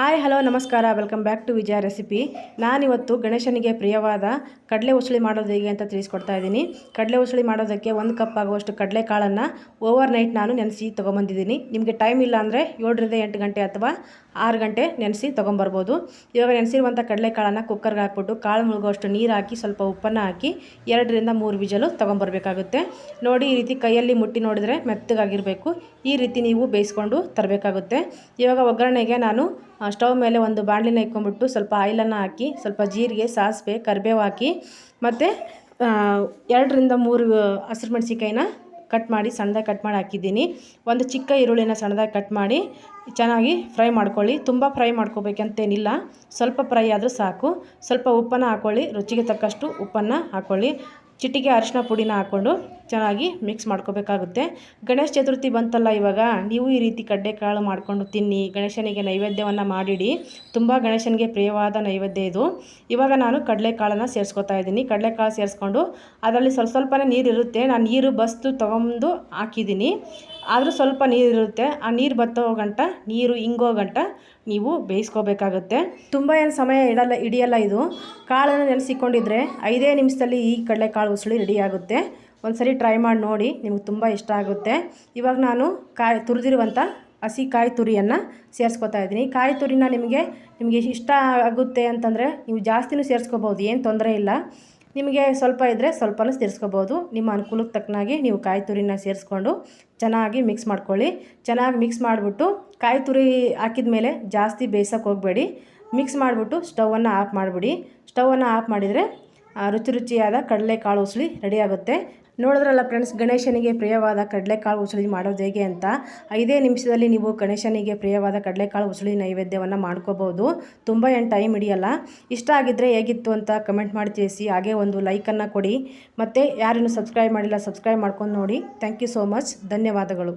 Hi, hello, ನಮಸ್ಕಾರ. Welcome back to Vijaya recipe. ನಾನಿವತ್ತು ಗಣೇಶನಿಗೆ ಪ್ರಿಯವಾದ ಕಡಲೆ ಉಸುಳಿ ಮಾಡೋದು ಹೇಗೆ ಅಂತ ತಿಳಿಸ್ಕೊಡ್ತಾ ಇದ್ದೀನಿ. ಕಡಲೆ ಉಸುಳಿ ಮಾಡೋದಕ್ಕೆ ಒಂದು ಕಪ್ ಆಗುವಷ್ಟು ಕಡಲೆ ಕಾಳನ್ನು ಓವರ್ ನೈಟ್ ನಾನು ನೆನೆಸಿ ತೊಗೊಂಬಂದಿದ್ದೀನಿ. ನಿಮಗೆ ಟೈಮ್ ಇಲ್ಲ ಅಂದರೆ ಏಳರಿಂದ ಎಂಟು ಗಂಟೆ ಅಥವಾ ಆರು ಗಂಟೆ ನೆನೆಸಿ ತೊಗೊಂಬರ್ಬೋದು. ಇವಾಗ ನೆನೆಸಿರುವಂಥ ಕಡಲೆಕಾಳನ್ನು ಕುಕ್ಕರ್ಗೆ ಹಾಕ್ಬಿಟ್ಟು ಕಾಳು ಮುಳುಗುವಷ್ಟು ನೀರು ಹಾಕಿ ಸ್ವಲ್ಪ ಉಪ್ಪನ್ನು ಹಾಕಿ ಎರಡರಿಂದ ಮೂರು ವಿಜಲು ತೊಗೊಂಬರ್ಬೇಕಾಗುತ್ತೆ. ನೋಡಿ, ಈ ರೀತಿ ಕೈಯಲ್ಲಿ ಮುಟ್ಟಿ ನೋಡಿದರೆ ಮೆತ್ತಗಾಗಿರಬೇಕು. ಈ ರೀತಿ ನೀವು ಬೇಯಿಸ್ಕೊಂಡು ತರಬೇಕಾಗುತ್ತೆ. ಇವಾಗ ಒಗ್ಗರಣೆಗೆ ನಾನು ಸ್ಟವ್ ಮೇಲೆ ಒಂದು ಬಾಣಲಿನ ಇಟ್ಕೊಂಡ್ಬಿಟ್ಟು ಸ್ವಲ್ಪ ಆಯಿಲನ್ನು ಹಾಕಿ, ಸ್ವಲ್ಪ ಜೀರಿಗೆ, ಸಾಸಿವೆ, ಕರಿಬೇವು ಹಾಕಿ, ಮತ್ತು ಎರಡರಿಂದ ಮೂರು ಹಸಿರು ಮೆಣಸಿಕಾಯಿನ ಕಟ್ ಮಾಡಿ, ಸಣ್ಣದಾಗಿ ಕಟ್ ಮಾಡಿ ಹಾಕಿದ್ದೀನಿ. ಒಂದು ಚಿಕ್ಕ ಈರುಳ್ಳಿನ ಸಣ್ಣದಾಗಿ ಕಟ್ ಮಾಡಿ ಚೆನ್ನಾಗಿ ಫ್ರೈ ಮಾಡ್ಕೊಳ್ಳಿ. ತುಂಬ ಫ್ರೈ ಮಾಡ್ಕೋಬೇಕಂತೇನಿಲ್ಲ. ಸ್ವಲ್ಪ ಫ್ರೈ ಆದರೂ ಸಾಕು. ಸ್ವಲ್ಪ ಉಪ್ಪನ್ನು ಹಾಕ್ಕೊಳ್ಳಿ ರುಚಿಗೆ ತಕ್ಕಷ್ಟು ಉಪ್ಪನ್ನು ಹಾಕ್ಕೊಳ್ಳಿ ಚಿಟಿಕೆ ಅರಿಶಿನ ಪುಡಿನ ಹಾಕ್ಕೊಂಡು ಚೆನ್ನಾಗಿ ಮಿಕ್ಸ್ ಮಾಡ್ಕೋಬೇಕಾಗುತ್ತೆ. ಗಣೇಶ ಚತುರ್ಥಿ ಬಂತಲ್ಲ ಇವಾಗ. ನೀವು ಈ ರೀತಿ ಕಡ್ಲೆಕಾಳು ಮಾಡಿಕೊಂಡು ತಿನ್ನಿ, ಗಣೇಶನಿಗೆ ನೈವೇದ್ಯವನ್ನು ಮಾಡಿಡಿ. ತುಂಬ ಗಣೇಶನಿಗೆ ಪ್ರಿಯವಾದ ನೈವೇದ್ಯ ಇದು. ಇವಾಗ ನಾನು ಕಡಲೆಕಾಳನ್ನು ಸೇರಿಸ್ಕೊತಾ ಇದ್ದೀನಿ. ಕಡಲೆಕಾಳು ಸೇರಿಸ್ಕೊಂಡು ಅದರಲ್ಲಿ ಸ್ವಲ್ಪ ಸ್ವಲ್ಪನೇ ನೀರು ಇರುತ್ತೆ ನಾನು ನೀರು ಬಸ್ತು ತೊಗೊಂಡು ಹಾಕಿದ್ದೀನಿ. ಆದರೂ ಸ್ವಲ್ಪ ನೀರು ಇರುತ್ತೆ ಆ ನೀರು ಬತ್ತೋ ಗಂಟ, ನೀರು ಹಿಂಗೋ ಗಂಟ ನೀವು ಬೇಯಿಸ್ಕೋಬೇಕಾಗುತ್ತೆ. ತುಂಬ ಏನು ಸಮಯ ಇಡಲ್ಲ ಇಡಿಯಲ್ಲ ಇದು. ಕಾಳನ್ನು ನೆನೆಸಿಕೊಂಡಿದ್ರೆ ಐದೇ ನಿಮಿಷದಲ್ಲಿ ಈ ಕಡಲೆಕಾಳು ಉಸುಳಿ ರೆಡಿ ಆಗುತ್ತೆ. ಒಂದ್ಸರಿ ಟ್ರೈ ಮಾಡಿ ನೋಡಿ, ನಿಮಗೆ ತುಂಬ ಇಷ್ಟ ಆಗುತ್ತೆ. ಇವಾಗ ನಾನು ಕಾಯಿ ತುರಿದಿರುವಂಥ ಹಸಿ ಕಾಯಿ ತುರಿಯನ್ನು ಸೇರಿಸ್ಕೊತಾ ಇದ್ದೀನಿ. ಕಾಯಿ ತುರಿನ ನಿಮಗೆ ನಿಮಗೆ ಇಷ್ಟ ಆಗುತ್ತೆ ಅಂತಂದರೆ ನೀವು ಜಾಸ್ತಿನೂ ಸೇರಿಸ್ಕೋಬೋದು, ಏನು ತೊಂದರೆ ಇಲ್ಲ. ನಿಮಗೆ ಸ್ವಲ್ಪ ಇದ್ದರೆ ಸ್ವಲ್ಪನೂ ಸೇರಿಸ್ಕೋಬೋದು. ನಿಮ್ಮ ಅನುಕೂಲಕ್ಕೆ ತಕ್ಕನಾಗಿ ನೀವು ಕಾಯಿ ತುರಿನ ಸೇರಿಸ್ಕೊಂಡು ಚೆನ್ನಾಗಿ ಮಿಕ್ಸ್ ಮಾಡ್ಕೊಳ್ಳಿ. ಚೆನ್ನಾಗಿ ಮಿಕ್ಸ್ ಮಾಡಿಬಿಟ್ಟು ಕಾಯಿ ತುರಿ ಹಾಕಿದ ಮೇಲೆ ಜಾಸ್ತಿ ಬೇಯಿಸೋಕೆ ಹೋಗಬೇಡಿ. ಮಿಕ್ಸ್ ಮಾಡಿಬಿಟ್ಟು ಸ್ಟವನ್ನು ಆಫ್ ಮಾಡಿಬಿಡಿ. ಸ್ಟವನ್ನು ಆಫ್ ಮಾಡಿದರೆ ರುಚಿ ರುಚಿಯಾದ ಕಡಲೆಕಾಳು ಉಸುಳಿ ರೆಡಿಯಾಗುತ್ತೆ. ನೋಡಿದ್ರಲ್ಲ ಫ್ರೆಂಡ್ಸ್, ಗಣೇಶನಿಗೆ ಪ್ರಿಯವಾದ ಕಡಲೆಕಾಳು ಉಸುಳಿ ಮಾಡೋದು ಹೇಗೆ ಅಂತ? ಐದೇ ನಿಮಿಷದಲ್ಲಿ ನೀವು ಗಣೇಶನಿಗೆ ಪ್ರಿಯವಾದ ಕಡಲೆಕಾಳು ಉಸಳಿ ನೈವೇದ್ಯವನ್ನು ಮಾಡ್ಕೋಬೋದು ತುಂಬ ಏನು ಟೈಮ್ ಹಿಡಿಯಲ್ಲ. ಇಷ್ಟ ಆಗಿದ್ದರೆ ಹೇಗಿತ್ತು ಅಂತ ಕಮೆಂಟ್ ಮಾಡಿ ತಿಳಿಸಿ. ಹಾಗೆ ಒಂದು ಲೈಕನ್ನು ಕೊಡಿ. ಮತ್ತು ಯಾರನ್ನು ಸಬ್ಸ್ಕ್ರೈಬ್ ಮಾಡಿಲ್ಲ ಸಬ್ಸ್ಕ್ರೈಬ್ ಮಾಡ್ಕೊಂಡು ನೋಡಿ. ಥ್ಯಾಂಕ್ ಯು ಸೋ ಮಚ್ ಧನ್ಯವಾದಗಳು.